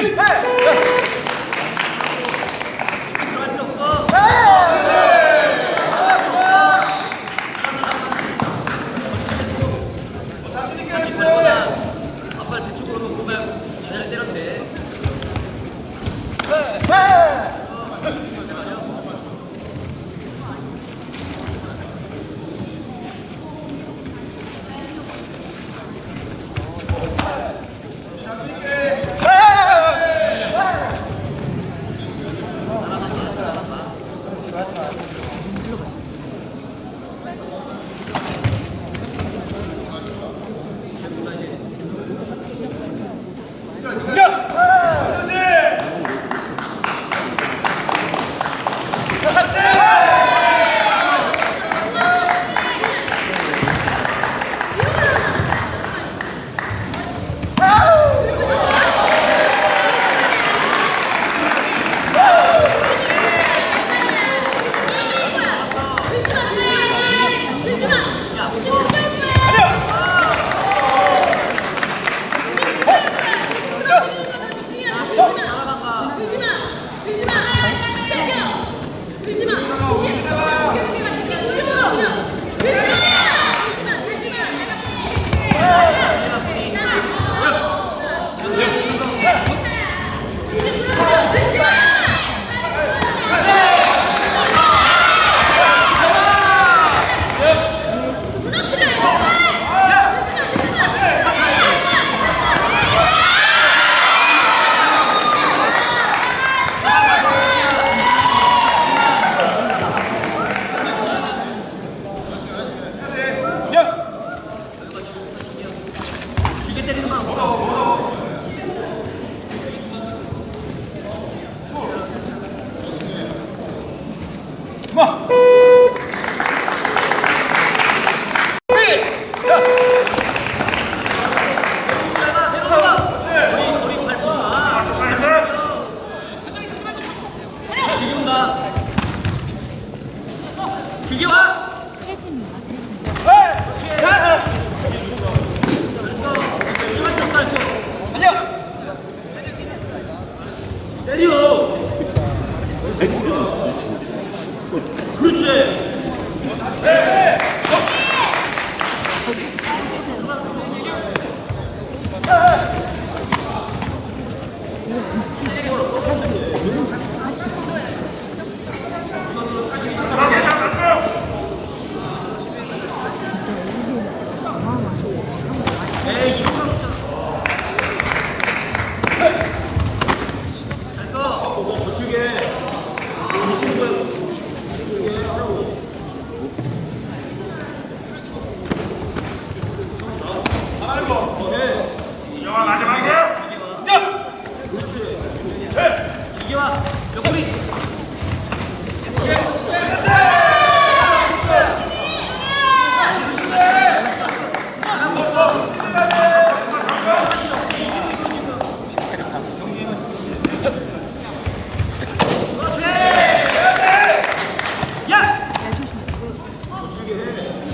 He.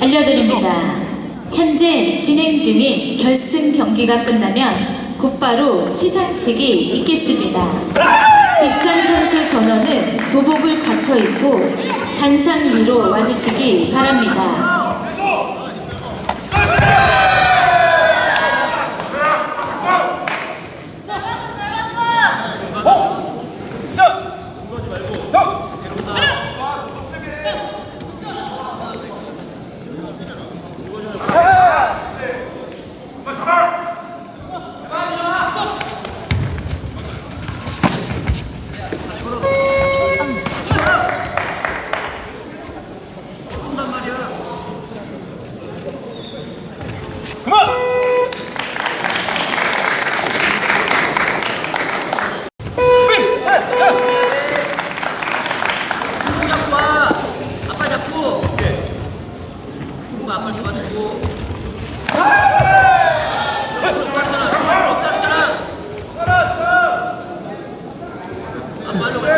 알려드립니다. 현재 진행 중인 결승 경기가 끝나면 곧바로 시상식이 있겠습니다. 입산 선수 전원은 도복을 갖춰 입고 단상 위로 와주시기 바랍니다. 응원! 아, 아. 아빠 잡고 누군가 아빠 잡아주고 좋아. 아빠 좋아. 아빠 좋아. 아빠 좋아.